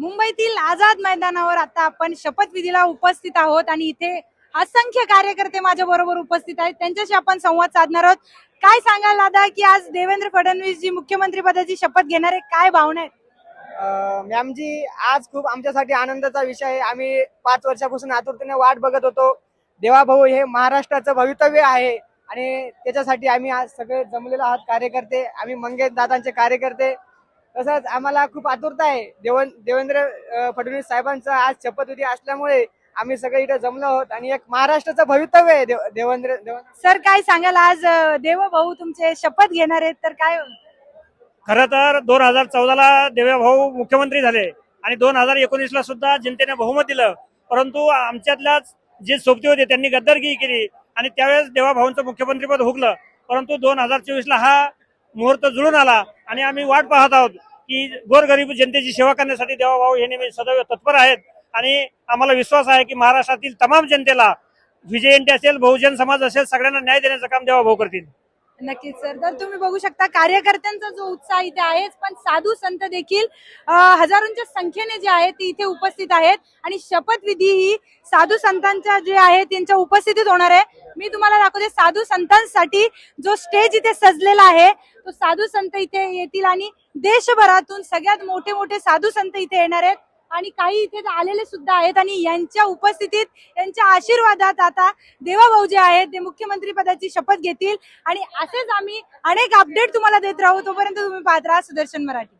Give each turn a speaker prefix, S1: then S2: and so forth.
S1: मुंबईतील आझाद मैदानावर आता आपण शपथविधीला उपस्थित आहोत आणि इथे असंख्य कार्यकर्ते माझ्या बरोबर उपस्थित आहेत. त्यांच्याशी आपण संवाद साधणार आहोत. काय सांगाल दादा की आज देवेंद्र फडणवीस जी मुख्यमंत्री पदाची शपथ घेणार आहे काय भावना आहेत?
S2: मॅम मॅमजी आज खूप आमच्यासाठी आनंदाचा विषय आहे. आम्ही पाच वर्षापासून आतुरतेने वाट बघत होतो. देवाभाऊ हे महाराष्ट्राचं भवितव्य आहे आणि त्याच्यासाठी आम्ही आज सगळे जमलेलो आहात. कार्यकर्ते आम्ही मंगेश दादांचे कार्यकर्ते. तसंच आम्हाला खूप आतुरता आहे. देवन देवेंद्र फडणवीस साहेबांचा आज शपथविधी असल्यामुळे आम्ही सगळे इथे जमलो आहोत आणि एक महाराष्ट्राचं भवितव्य आहे देव- देवेंद्र देवेंद्र.
S1: सर काय सांगाल? आज अं, देवभाऊ तुमचे शपथ घेणार आहेत तर काय?
S3: खरं तर दोन हजार चौदाला देवेभाऊ मुख्यमंत्री झाले आणि दोन हजार एकोणीसला सुद्धा जनतेने बहुमत दिलं. परंतु आमच्यातल्याच जे सोबती होते त्यांनी गद्दारकी केली आणि त्यावेळेस देवाभाऊंचं मुख्यमंत्रीपद हुकलं. परंतु दोन हजार चोवीसला हा मुहूर्त जुळून आला. आणि आम्ही वाट पाहत आहोत की गोरगरीब जनतेची सेवा करण्यासाठी देवाभाऊ हे नेहमी सदैव तत्पर आहेत. आणि आम्हाला विश्वास आहे की महाराष्ट्रातील तमाम जनतेला विजयंती असेल बहुजन समाज असेल सगळ्यांना न्याय देण्याचं काम देवाभाऊ करतील.
S1: नक्कीच सर. तर तुम्ही बघू शकता कार्यकर्त्यांचा जो उत्साह इथे आहेच पण साधू संत देखील हजारोंच्या संख्येने जे आहेत ते इथे उपस्थित आहेत. आणि शपथविधी ही साधू संतांच्या जे आहे त्यांच्या उपस्थितीत होणार आहे. मी तुम्हाला दाखवते साधू संतांसाठी जो स्टेज इथे सजलेला आहे तो साधू संत इथे येतील आणि देशभरातून सगळ्यात मोठे मोठे साधू संत इथे येणार आहेत. आणि काही इथे आलेले सुद्धा आहेत आणि यांच्या उपस्थितीत यांच्या आशीर्वादात आता देवाभाऊ जे आहेत ते मुख्यमंत्री पदाची शपथ घेतील. आणि असेच आम्ही अनेक अपडेट तुम्हाला देत राहू. तोपर्यंत तुम्ही पाहत राहा सुदर्शन मराठी.